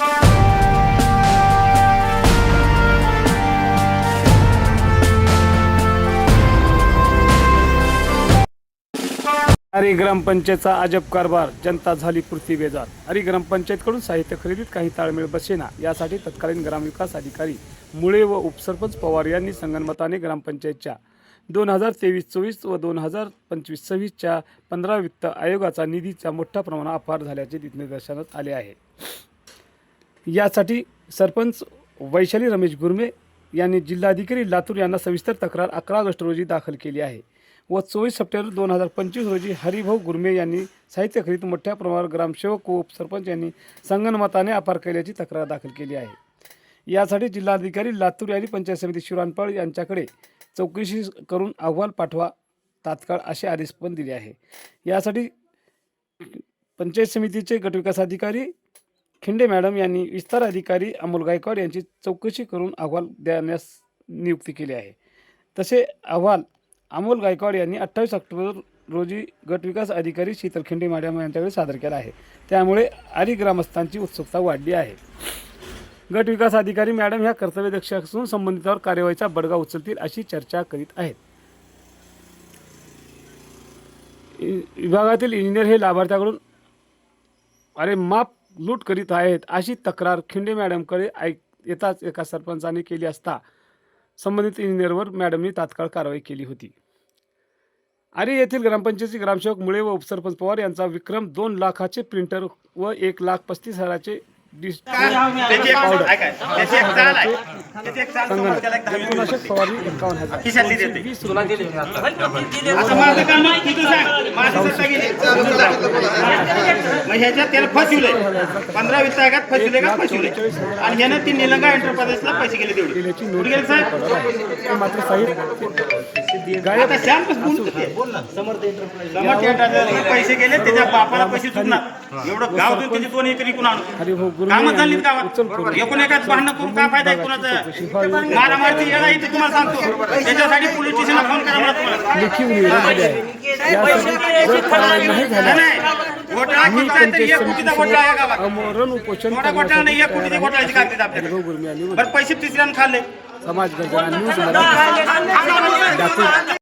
अरे ग्रामपंचायतचा अजब कारभार जनता झाली पृथ्वी बेजार. अरे ग्रामपंचायतकडून साहित्य खरेदीत काही ताळमेळ बसेना यासाठी तत्कालीन ग्रामविकास अधिकारी मुळे व उपसरपंच पवार यांनी संगनमताने ग्रामपंचायतच्या दोन हजार तेवीस चोवीस व दोन हजार पंचवीस सव्वीसच्या पंधरा वित्त आयोगाचा निधीचा मोठ्या प्रमाणात अपार झाल्याचे निदर्शनात आले आहे. यासाठी सरपंच वैशाली रमेश गुरमे यांनी जिल्हाधिकारी लातूर यांना सविस्तर तक्रार अकरा ऑगस्ट रोजी दाखल केली आहे व चोवीस सप्टेंबर दोन हजार पंचवीस रोजी हरिभाऊ गुरमे यांनी साहित्य खरेदीत मोठ्या प्रमाणावर ग्रामसेवक व उपसरपंच यांनी संगणमताने अपार केल्याची तक्रार दाखल केली आहे. यासाठी जिल्हाधिकारी लातूर यांनी पंचायत समिती शिवरानपाळ यांच्याकडे चौकशी करून अहवाल पाठवा तात्काळ असे आदेश पण दिले आहे. यासाठी पंचायत समितीचे गटविकास अधिकारी खिंडे मॅडम यांनी विस्तार अधिकारी अमोल गायकवाड यांची चौकशी करून अहवाल देण्यास नियुक्ती केली आहे. तसे अहवाल अमोल गायकवाड यांनी अठ्ठावीस ऑक्टोबर रोजी गटविकास अधिकारी शीतल खिंडे मॅडम यांच्याकडे सादर केला आहे. त्यामुळे आरी ग्रामस्थांची उत्सुकता वाढली आहे. गटविकास अधिकारी मॅडम ह्या कर्तव्यदक्ष असून संबंधितावर कार्यवाहीचा बडगा उचलतील अशी चर्चा करीत आहेत. इ- विभागातील इंजिनियर हे लाभार्थ्याकडून अरे माप लूट करीत आहेत अशी तक्रार खिंडे मॅडमकडे ऐक येताच एका सरपंचाने केली असता संबंधित इंजिनियरवर मॅडमनी तात्काळ कारवाई केली होती. अरे येथील ग्रामपंचायतीचे ग्रामसेवक मुळे व उपसरपंच पवार यांचा विक्रम दोन लाखाचे प्रिंटर व एक लाख पस्तीस हजाराचे पावडर. एकोणीसशे हजार. काम ह्याच्यात त्याला फसविलंय. पंधरा वीस तारखात फसविले का? फसविले आणि ह्यानं ती निलंगा एंटरप्राइजेसला पैसे गेले तेवढे. केल्याची कुठे नोंद गेले साहेब? पडत आहे. ते मात्र साहित्य गायब. आता श्याम कसं बोलतो ते? समर्थ एंटरप्राइजेसला पैसे गेले त्याच्या बापाला पैसे चुकणार एवढं गाव देऊन त्याची दोन एकर इकून झाली यांनी गावात. उचल एकूण एकाच भांडणं करून काय फायदा आहे कुणाचं? मारामारची येणं इथे तुम्हाला सांगतो. त्याच्यासाठी पोलीस स्टेशनला फोन करा मला तुम्हाला. निवेदन आहे नाही. घोटाळा किती आहे तर पंचायत एक कोटीचा घोटाळा आहे गावात. अमरण उपोषण थोडा घोटाळा नाही एक कोटीची घोटाळ्याची कागद हरिभाऊ आपल्याकडे गुरुमे यांनी बरं पैसे तिसऱ्यानं खाल्ले. समाज न्यूज मराठी.